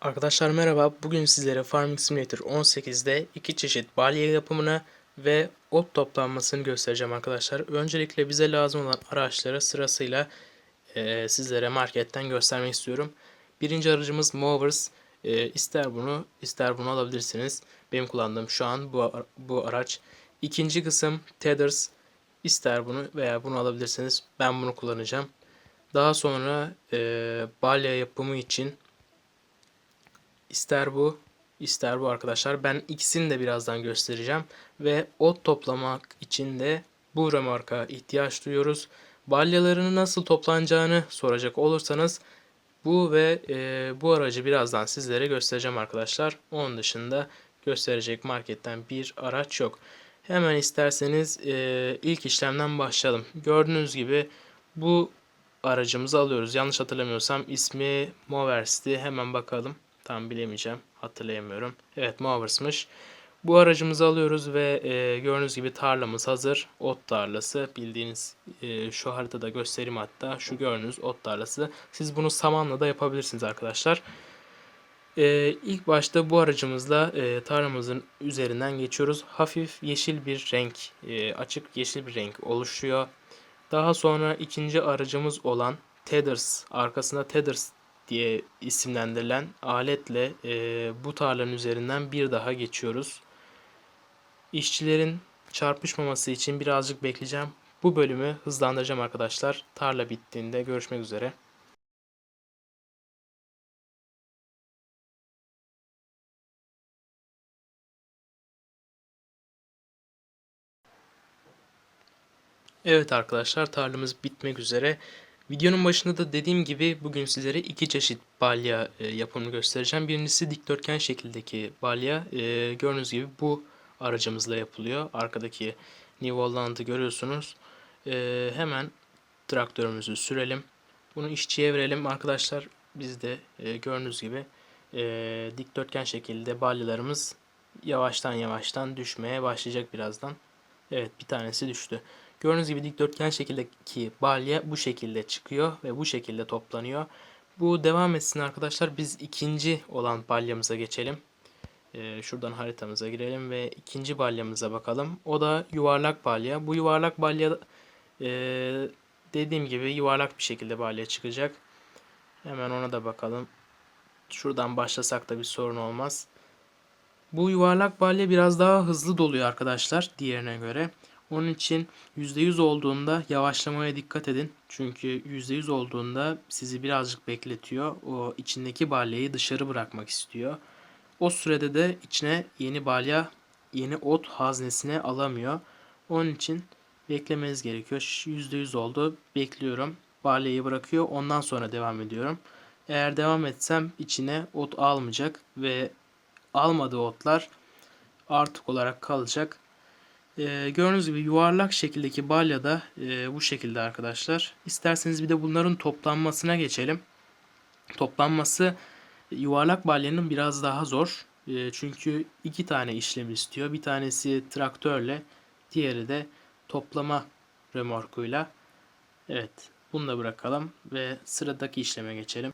Arkadaşlar merhaba. Bugün sizlere Farming Simulator 18'de iki çeşit balya yapımını ve ot toplanmasını göstereceğim arkadaşlar. Öncelikle bize lazım olan araçları sırasıyla eee, sizlere marketten göstermek istiyorum. Birinci aracımız Movers. Eee ister bunu ister bunu alabilirsiniz. Benim kullandığım şu an bu, bu araç. İkinci kısım Tethers. İster bunu veya bunu alabilirsiniz. Ben bunu kullanacağım. Daha sonra eee balya yapımı için İster bu, ister bu arkadaşlar. Ben ikisini de birazdan göstereceğim. Ve ot toplamak için de bu remarka ihtiyaç duyuyoruz. Balyalarını nasıl toplanacağını soracak olursanız bu ve e, bu aracı birazdan sizlere göstereceğim arkadaşlar. Onun dışında gösterecek marketten bir araç yok. Hemen isterseniz e, ilk işlemden başlayalım. Gördüğünüz gibi bu aracımızı alıyoruz. Yanlış hatırlamıyorsam ismi Movers'ti. Hemen bakalım. Tam bilemeyeceğim. Hatırlayamıyorum. Evet Movers'mış. Bu aracımızı alıyoruz ve e, gördüğünüz gibi tarlamız hazır. Ot tarlası. Bildiğiniz e, şu haritada göstereyim hatta. Şu gördüğünüz ot tarlası. Siz bunu samanla da yapabilirsiniz arkadaşlar. E, ilk başta bu aracımızla e, tarlamızın üzerinden geçiyoruz. Hafif yeşil bir renk, e, açık yeşil bir renk oluşuyor. Daha sonra ikinci aracımız olan Tethers, arkasında Tethers diye isimlendirilen aletle e, bu tarlanın üzerinden bir daha geçiyoruz. İşçilerin çarpışmaması için birazcık bekleyeceğim. Bu bölümü hızlandıracağım arkadaşlar. Tarla bittiğinde görüşmek üzere. Evet arkadaşlar tarlamız bitmek üzere. Videonun başında da dediğim gibi bugün sizlere iki çeşit balya e, yapımını göstereceğim. Birincisi dikdörtgen şekildeki balya. E, gördüğünüz gibi bu aracımızla yapılıyor. Arkadaki New Holland'ı görüyorsunuz. E, hemen traktörümüzü sürelim. Bunu işçiye verelim arkadaşlar. Biz de gördüğünüz gibi dikdörtgen şekilde balyalarımız yavaştan yavaştan düşmeye başlayacak birazdan. Evet bir tanesi düştü. Gördüğünüz gibi dikdörtgen şekildeki balya bu şekilde çıkıyor ve bu şekilde toplanıyor. Bu devam etsin arkadaşlar. Biz ikinci olan balyamıza geçelim. Ee, şuradan haritamıza girelim ve ikinci balyamıza bakalım. O da yuvarlak balya. Bu yuvarlak balya e, dediğim gibi yuvarlak bir şekilde balya çıkacak. Hemen ona da bakalım. Şuradan başlasak da bir sorun olmaz. Bu yuvarlak balya biraz daha hızlı doluyor arkadaşlar diğerine göre. Onun için %100 olduğunda yavaşlamaya dikkat edin. Çünkü %100 olduğunda sizi birazcık bekletiyor. O içindeki balyayı dışarı bırakmak istiyor. O sürede de içine yeni balya, yeni ot haznesine alamıyor. Onun için beklemeniz gerekiyor. %100 oldu. Bekliyorum. Balyayı bırakıyor. Ondan sonra devam ediyorum. Eğer devam etsem içine ot almayacak ve almadığı otlar artık olarak kalacak. Ee, gördüğünüz gibi yuvarlak şekildeki balya da e, bu şekilde arkadaşlar. İsterseniz bir de bunların toplanmasına geçelim. Toplanması yuvarlak balyanın biraz daha zor. E, çünkü iki tane işlem istiyor. Bir tanesi traktörle, diğeri de toplama remorkuyla. Evet, bunu da bırakalım ve sıradaki işleme geçelim.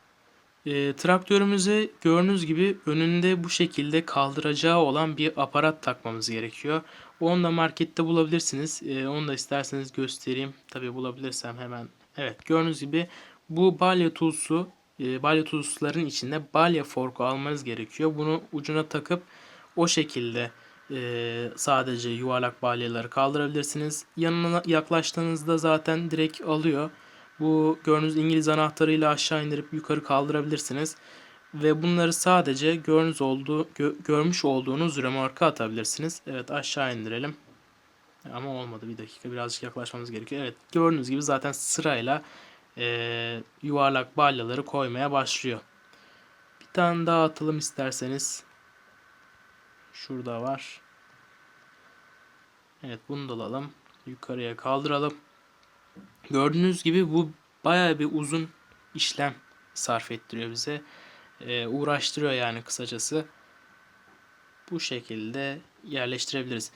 E, traktörümüze gördüğünüz gibi önünde bu şekilde kaldıracağı olan bir aparat takmamız gerekiyor. Onu da markette bulabilirsiniz. E, onu da isterseniz göstereyim. Tabi bulabilirsem hemen. Evet gördüğünüz gibi bu balya tulsu e, balya tulsların içinde balya forku almanız gerekiyor. Bunu ucuna takıp o şekilde e, sadece yuvarlak balyaları kaldırabilirsiniz. Yanına yaklaştığınızda zaten direkt alıyor. Bu gördüğünüz İngiliz anahtarıyla aşağı indirip yukarı kaldırabilirsiniz. Ve bunları sadece görmüş, olduğu, gö, görmüş olduğunuz römarka atabilirsiniz. Evet aşağı indirelim. Ama olmadı bir dakika birazcık yaklaşmamız gerekiyor. Evet gördüğünüz gibi zaten sırayla e, yuvarlak balyaları koymaya başlıyor. Bir tane daha atalım isterseniz. Şurada var. Evet bunu da alalım. Yukarıya kaldıralım. Gördüğünüz gibi bu bayağı bir uzun işlem sarf ettiriyor bize. Ee, uğraştırıyor yani kısacası. Bu şekilde yerleştirebiliriz.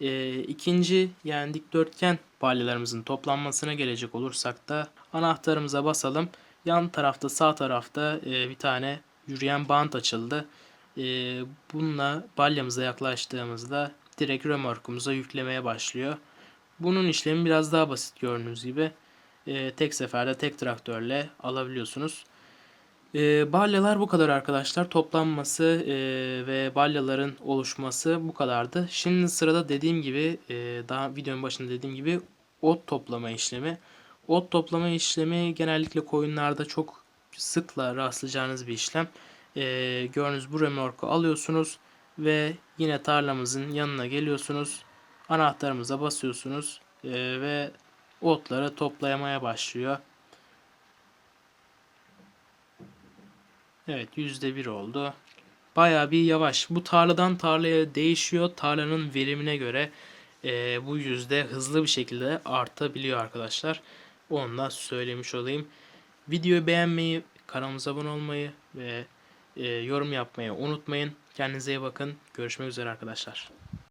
Ee, ikinci yani dikdörtgen balyalarımızın toplanmasına gelecek olursak da anahtarımıza basalım. Yan tarafta sağ tarafta e, bir tane yürüyen bant açıldı. E, bununla balyamıza yaklaştığımızda direkt römorkumuza yüklemeye başlıyor. Bunun işlemi biraz daha basit gördüğünüz gibi. E, tek seferde tek traktörle alabiliyorsunuz. E, balyalar bu kadar arkadaşlar. Toplanması e, ve balyaların oluşması bu kadardı. Şimdi sırada dediğim gibi e, daha videonun başında dediğim gibi ot toplama işlemi. Ot toplama işlemi genellikle koyunlarda çok sıkla rastlayacağınız bir işlem. E, gördüğünüz bu remorku alıyorsunuz ve yine tarlamızın yanına geliyorsunuz. Anahtarımıza basıyorsunuz e, ve otları toplamaya başlıyor. Evet %1 oldu. Bayağı bir yavaş. Bu tarladan tarlaya değişiyor. Tarlanın verimine göre e, bu yüzde hızlı bir şekilde artabiliyor arkadaşlar. Onu da söylemiş olayım. Videoyu beğenmeyi, kanalımıza abone olmayı ve e, yorum yapmayı unutmayın. Kendinize iyi bakın. Görüşmek üzere arkadaşlar.